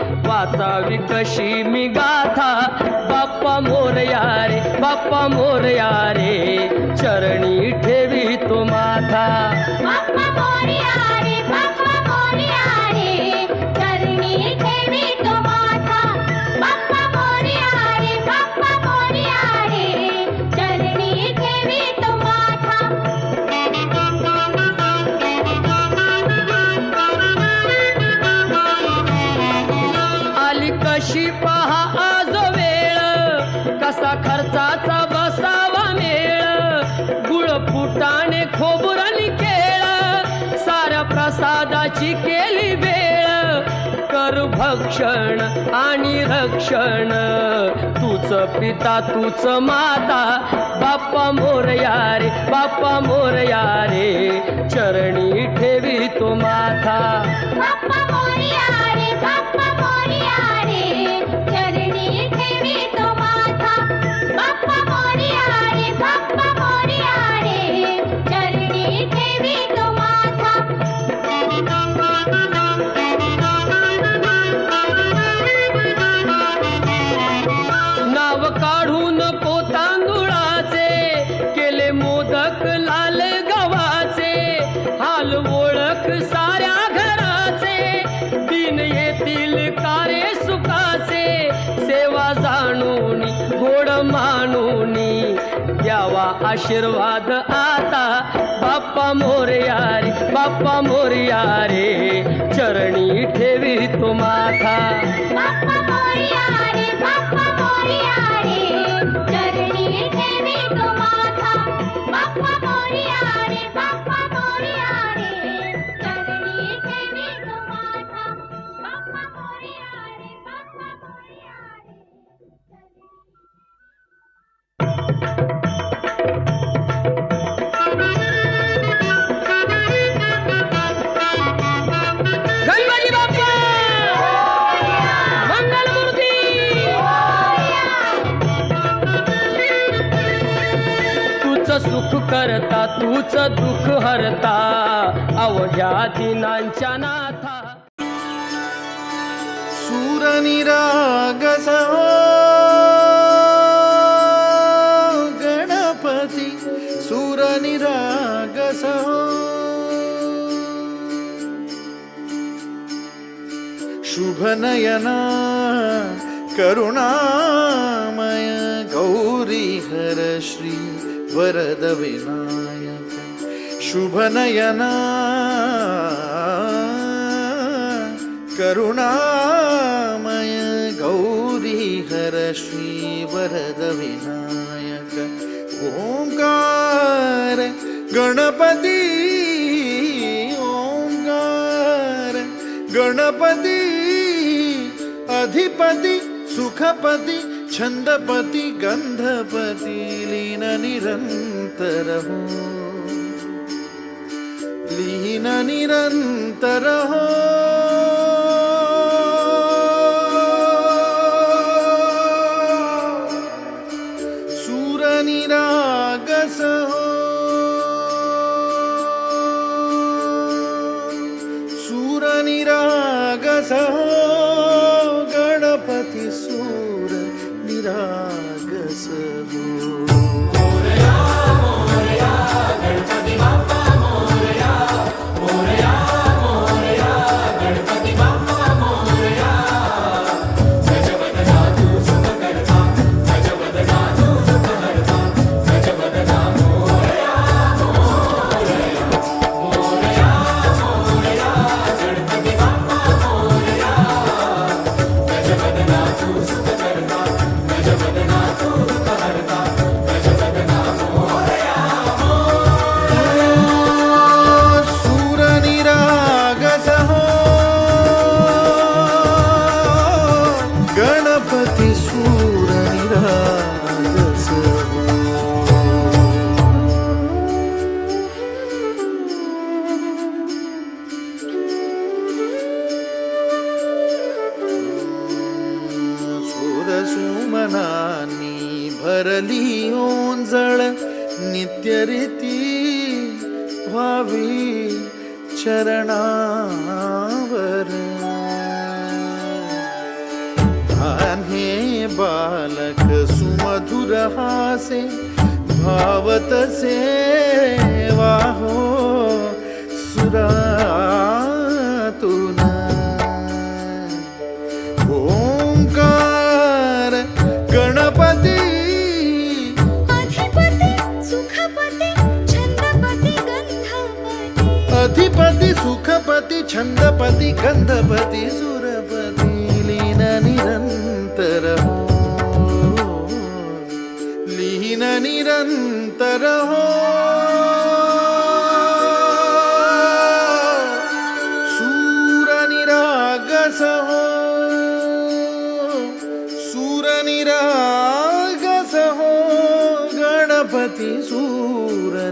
वाचावी कशी मी गाथा. बाप्पा मोरया रे बाप्पा मोरया रे चरणी ठेवी तो माथा. रक्षण आणि रक्षण. तूच पिता तूच माता बाप्पा मोरया रे बाप्पा मोरया रे चरणी ठेवी तो माथा. आशीर्वाद आता बाप्पा मोरया रे बाप्पा मोरया रे चरणी ठेवी तो माथा सुख करता तूच दुःख हरता. अवघ्या दिनांच्या नाथा. सूरनिरागस. गणपती सूरनिरागस. हो शुभनयना करुणामय गौरी हर श्री वरद विनायक शुभनयना करुणामय गौरी हर श्री वरद विनायक ओंकार गणपती ओंकार गणपती अधिपती सुखपती छंदपती गंधपती लीन निरंतर हो लीन निरंतर वावि चरणावर। बालक सुमधुरहासे भावत सेवा सुरा छन्दपति कन्दपति सुरपति लीन निरन्तर लीन निरन्तर सूरनिरागसहो सूरनिरागस हो। गणपति सूरनिरागसो